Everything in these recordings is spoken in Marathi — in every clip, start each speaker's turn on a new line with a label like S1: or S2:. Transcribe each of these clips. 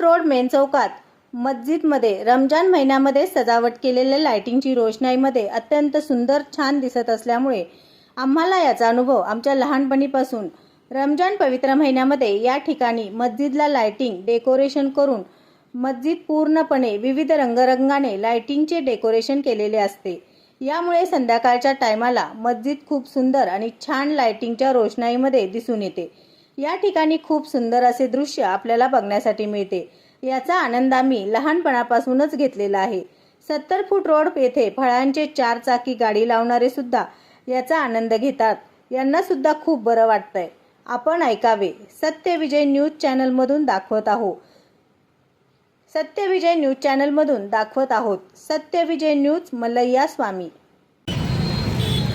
S1: रोड मेन चौकात मस्जिदमध्ये रमजान महिन्यामध्ये सजावट केलेल्या लायटिंगची रोषणाईमध्ये अत्यंत सुंदर छान दिसत असल्यामुळे आम्हाला याचा अनुभव आमच्या लहानपणीपासून रमजान पवित्र महिन्यामध्ये या ठिकाणी मस्जिदला लायटिंग डेकोरेशन करून मस्जिद पूर्णपणे विविध रंगरंगाने लायटिंगचे डेकोरेशन केलेले असते. यामुळे संध्याकाळच्या टायमाला मस्जिद खूप सुंदर आणि छान लायटिंगच्या रोषणाईमध्ये दिसून येते. या ठिकाणी खूप सुंदर असे दृश्य आपल्याला बघण्यासाठी मिळते. याचा आनंद आम्ही लहानपणापासूनच घेतलेला आहे. सत्तर फूट रोड येथे फळांचे चार चाकी गाडी लावणारे सुद्धा याचा आनंद घेतात. यांना सुद्धा खूप बरं वाटतंय. आपण ऐकावे. सत्यविजय न्यूज चॅनलमधून दाखवत आहोत. सत्यविजय न्यूज चॅनलमधून दाखवत आहोत. सत्यविजय न्यूज मल्लय्या स्वामी.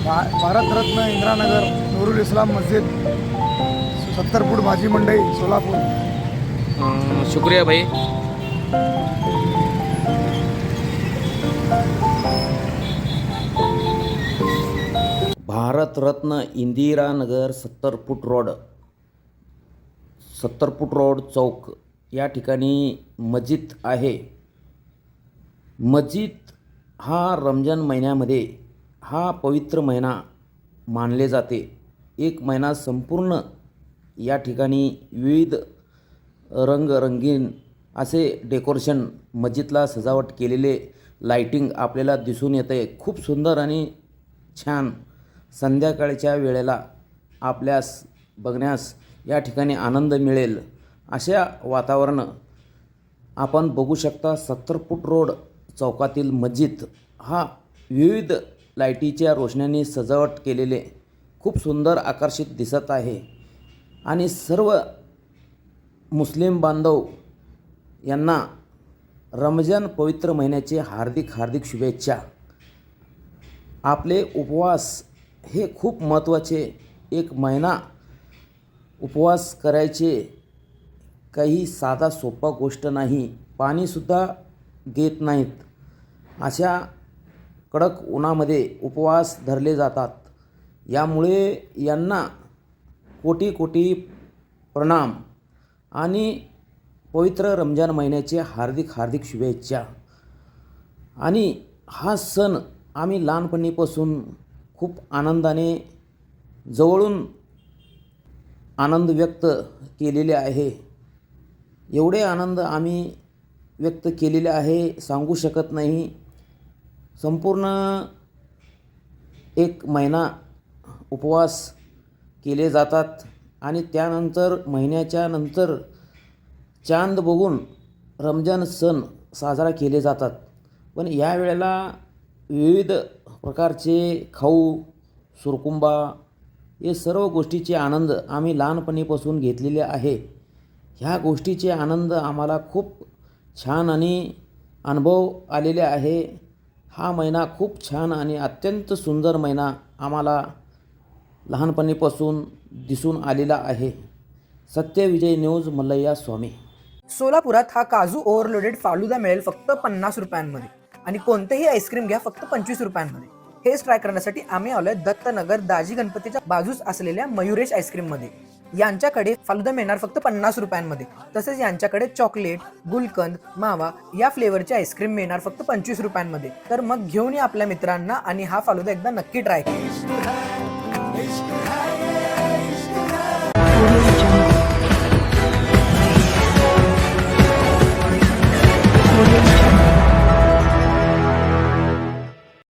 S2: भारतरत्न इंदिरानगर नूरुल इस्लाम मस्जिद. सत्तर फूट भाजी मंडई सोलापूर.
S3: अं, शुक्रिया भाई.
S4: भारतरत्न इंदिरानगर सत्तर फूट रोड. सत्तर फूट रोड चौक. या ठिकाणी मस्जिद आहे. मस्जिद हा रमजान महिन्यामध्ये हा पवित्र महिना मानले जाते. एक महिना संपूर्ण या ठिकाणी विविध रंगरंगीन असे डेकोरेशन मस्जिदला सजावट केलेले लाइटिंग आपल्याला दिसून येते खूप सुंदर आणि छान. संध्याकाळच्या वेळेला आपल्यास बघण्यास या ठिकाणी आनंद मिळेल. अशा वातावरण आपण बघू शकता सत्तर फूट रोड चौकातील मस्जिद. हा विविध लाईटीच्या रोषणाने सजावट केलेले खूप सुंदर आकर्षित दिसत आहे. आणि सर्व मुस्लिम बांधव यांना रमजान पवित्र महिन्याचे हार्दिक हार्दिक शुभेच्छा. आपले उपवास हे खूप महत्त्वाचे एक महिना उपवास करायचे काही साधा सोपा गोष्ट नाही. पाणीसुद्धा घेत नाहीत. अशा कडक उन्हामध्ये उपवास धरले जातात. यामुळे यांना कोटी कोटी प्रणाम आणि पवित्र रमजान महिन्याचे हार्दिक हार्दिक शुभेच्छा. आणि हा सण आम्ही लहानपणीपासून खूप आनंदाने जवळून आनंद व्यक्त केलेले आहे. एवढे आनंद आम्ही व्यक्त केलेले आहे सांगू शकत नाही. संपूर्ण एक महिना उपवास केले जातात. आणि त्यानंतर महिन्याच्या नंतर चांद बघून रमजान सण साजरा केले जातात. पण या वेळेला विविध प्रकारचे खाऊ सुरकुंबा हे सर्व गोष्टीचे आनंद आम्ही लहानपणीपासून घेतलेले आहे. ह्या गोष्टीचे आनंद आम्हाला खूप छान आणि अनुभव आलेले आहे. हा महिना खूप छान आणि अत्यंत सुंदर महिना आम्हाला लहानपणीपासून दिसून आलेला आहे. सत्यविजय न्यूज मल्लय्या स्वामी.
S5: सोलापुरात हा काजू ओव्हरलोडेड फालुदा मिळेल फक्त पन्नास रुपयांमध्ये. आणि कोणतेही आईस्क्रीम घ्या फक्त पंचवीस रुपयांमध्ये. हेच ट्राय करण्यासाठी आम्ही आलोय दत्तनगर दाजी गणपतीच्या बाजूस असलेल्या मयुरेश आईस्क्रीममध्ये यांच्याकडे फालुदा मिळणार फक्त पन्नास रुपयांमध्ये. तसेच यांच्याकडे चॉकलेट गुलकंद मावा या फ्लेवरचे आईस्क्रीम मिळणार फक्त पंचवीस रुपयांमध्ये. तर मग घेऊन या आपल्या मित्रांना आणि हा फालुदा एकदा नक्की ट्राय करा.